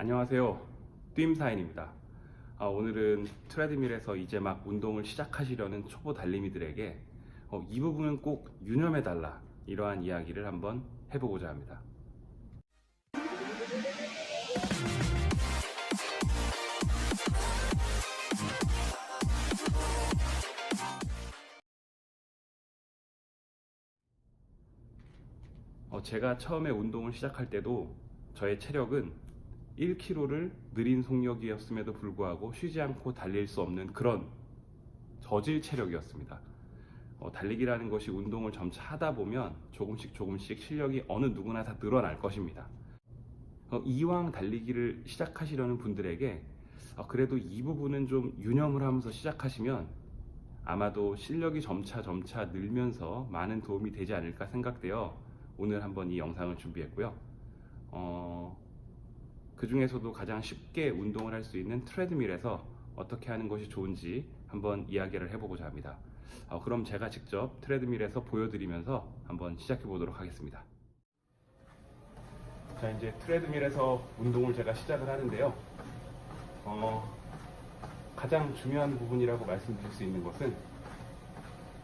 안녕하세요. 뜀사인입니다. 아, 오늘은 트레드밀에서 이제 막 운동을 시작하시려는 초보 달리미들에게 어, 이 부분은 꼭 유념해달라 이러한 이야기를 한번 해보고자 합니다. 어, 제가 처음에 운동을 시작할 때도 저의 체력은 1km를 느린 속력이었음에도 불구하고 쉬지 않고 달릴 수 없는 그런 저질 체력이었습니다. 어, 달리기라는 것이 운동을 점차 하다 보면 조금씩 조금씩 실력이 어느 누구나 다 늘어날 것입니다. 어, 이왕 달리기를 시작하시려는 분들에게 어, 그래도 이 부분은 좀 유념을 하면서 시작하시면 아마도 실력이 점차 점차 늘면서 많은 도움이 되지 않을까 생각되어 오늘 한번 이 영상을 준비했고요. 어, 그 중에서도 가장 쉽게 운동을 할 수 있는 트레드밀에서 어떻게 하는 것이 좋은지 한번 이야기를 해보고자 합니다. 어, 그럼 제가 직접 트레드밀에서 보여드리면서 한번 시작해 보도록 하겠습니다. 자, 이제 트레드밀에서 운동을 제가 시작을 하는데요. 어, 가장 중요한 부분이라고 말씀드릴 수 있는 것은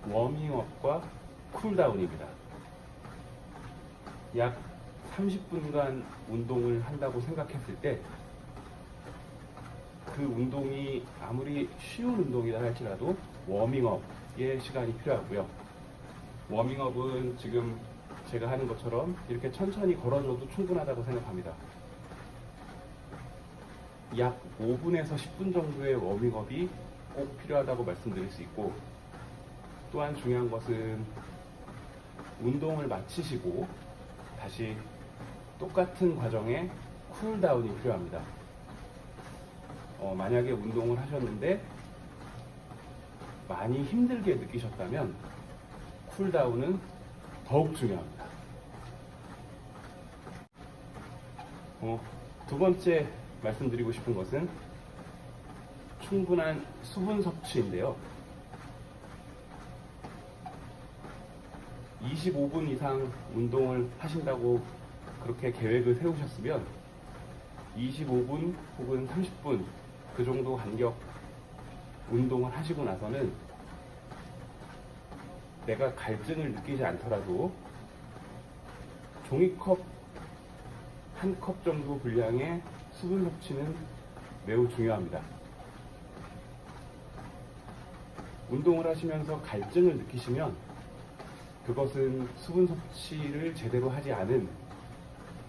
워밍업과 쿨다운입니다. 약 30분간 운동을 한다고 생각했을 때 그 운동이 아무리 쉬운 운동이라 할지라도 워밍업의 시간이 필요하고요. 워밍업은 지금 제가 하는 것처럼 이렇게 천천히 걸어줘도 충분하다고 생각합니다. 약 5분에서 10분 정도의 워밍업이 꼭 필요하다고 말씀드릴 수 있고 또한 중요한 것은 운동을 마치시고 다시 똑같은 과정에 쿨다운이 필요합니다. 어, 만약에 운동을 하셨는데 많이 힘들게 느끼셨다면 쿨다운은 더욱 중요합니다. 어, 두 번째 말씀드리고 싶은 것은 충분한 수분 섭취인데요. 25분 이상 운동을 하신다고 그렇게 계획을 세우셨으면 25분 혹은 30분 그 정도 간격 운동을 하시고 나서는 내가 갈증을 느끼지 않더라도 종이컵 한 컵 정도 분량의 수분 섭취는 매우 중요합니다. 운동을 하시면서 갈증을 느끼시면 그것은 수분 섭취를 제대로 하지 않은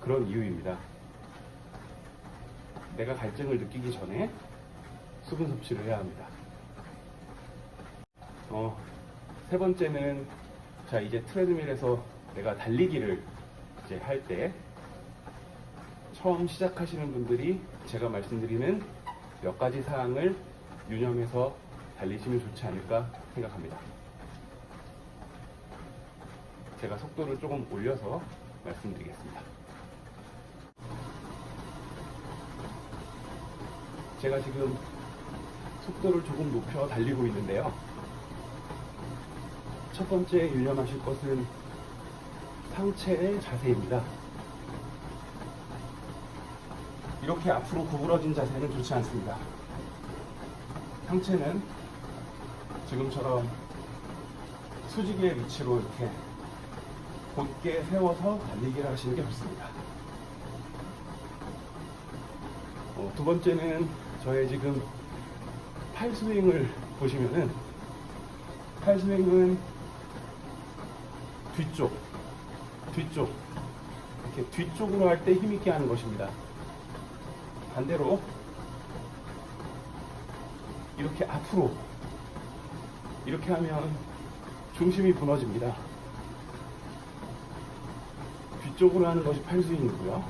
그런 이유입니다. 내가 갈증을 느끼기 전에 수분 섭취를 해야 합니다. 어, 세 번째는 자 이제 트레드밀에서 내가 달리기를 이제 할 때 처음 시작하시는 분들이 제가 말씀드리는 몇 가지 사항을 유념해서 달리시면 좋지 않을까 생각합니다. 제가 속도를 조금 올려서 말씀드리겠습니다. 제가 지금 속도를 조금 높여 달리고 있는데요. 첫 번째 유념하실 것은 상체의 자세입니다. 이렇게 앞으로 구부러진 자세는 좋지 않습니다. 상체는 지금처럼 수직의 위치로 이렇게 곧게 세워서 달리기를 하시는 게 좋습니다. 어, 두 번째는 저의 지금 팔 스윙을 보시면은 팔 스윙은 뒤쪽, 뒤쪽 이렇게 뒤쪽으로 할 때 힘있게 하는 것입니다. 반대로 이렇게 앞으로 이렇게 하면 중심이 무너집니다. 뒤쪽으로 하는 것이 팔스윙이고요.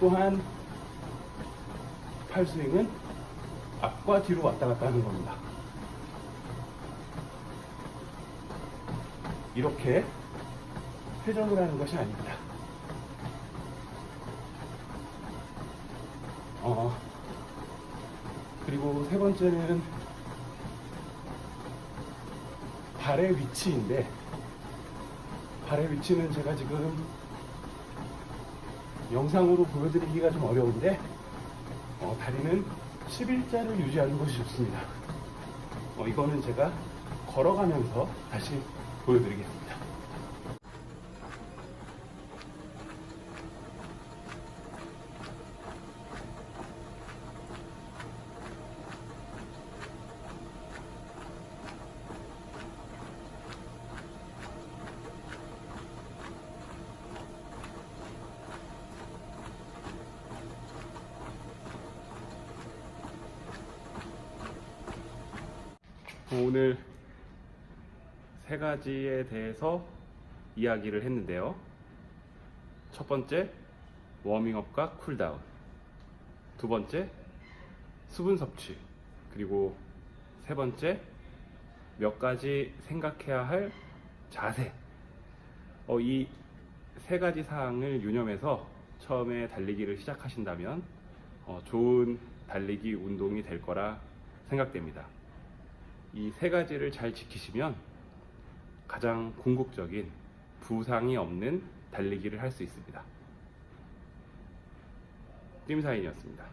또한 팔 스윙은 앞과 뒤로 왔다 갔다 하는 겁니다. 이렇게 회전을 하는 것이 아닙니다. 어, 그리고 세 번째는 발의 위치인데 발의 위치는 제가 지금 영상으로 보여드리기가 좀 어려운데 어, 다리는 11자를 유지하는 것이 좋습니다. 어, 이거는 제가 걸어가면서 다시 보여드리겠습니다. 오늘 세 가지에 대해서 이야기를 했는데요. 첫 번째, 워밍업과 쿨다운. 두 번째, 수분 섭취. 그리고 세 번째, 몇 가지 생각해야 할 자세. 어, 이 세 가지 사항을 유념해서 처음에 달리기를 시작하신다면 어, 좋은 달리기 운동이 될 거라 생각됩니다. 이 세 가지를 잘 지키시면 가장 궁극적인 부상이 없는 달리기를 할 수 있습니다. 찜사인이었습니다.